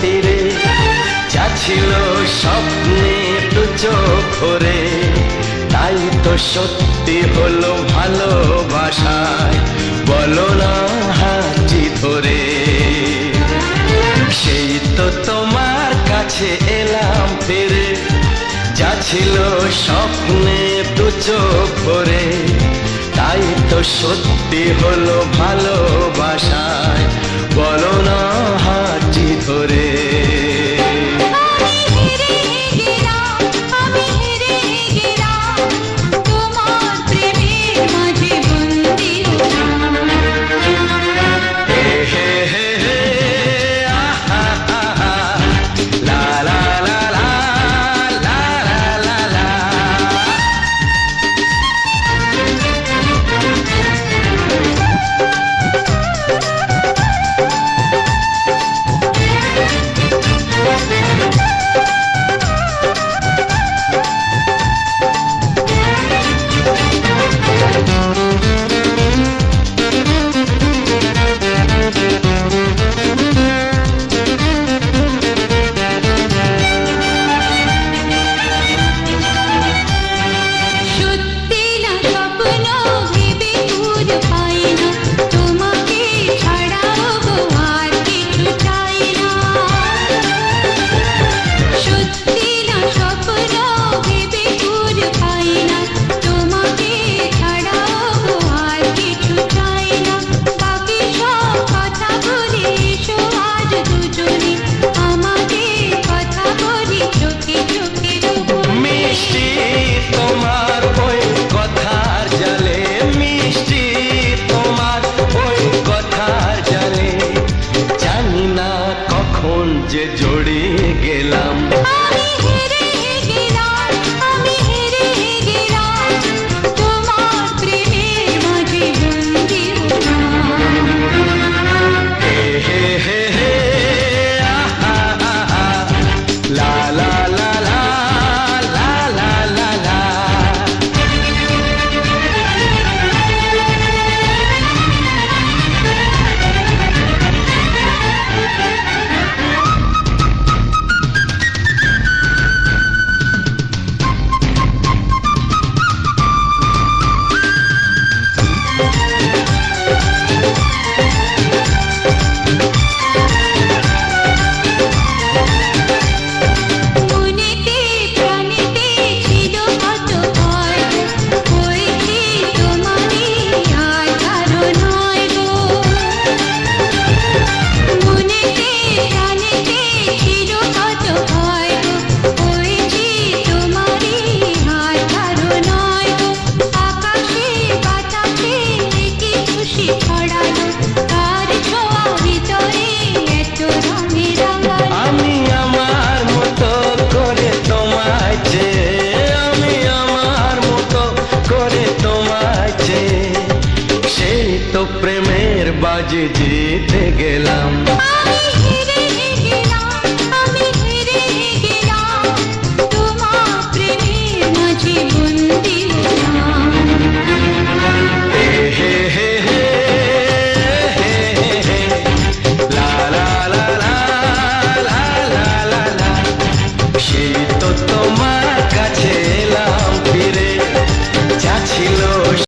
তীরে যা স্বপ্নে তো চোখ ভরে। তাই তো সত্যি হলো ভালোবাসায়, বলো না হাজি ধরে। সেই তো তোমার কাছে এলাম ফিরে, যাচ্ছিল স্বপ্নে দু চোখ ভরে। তাই তো সত্যি হলো ভালোবাসায়, বলো না যে আজ যেতে গেলাম।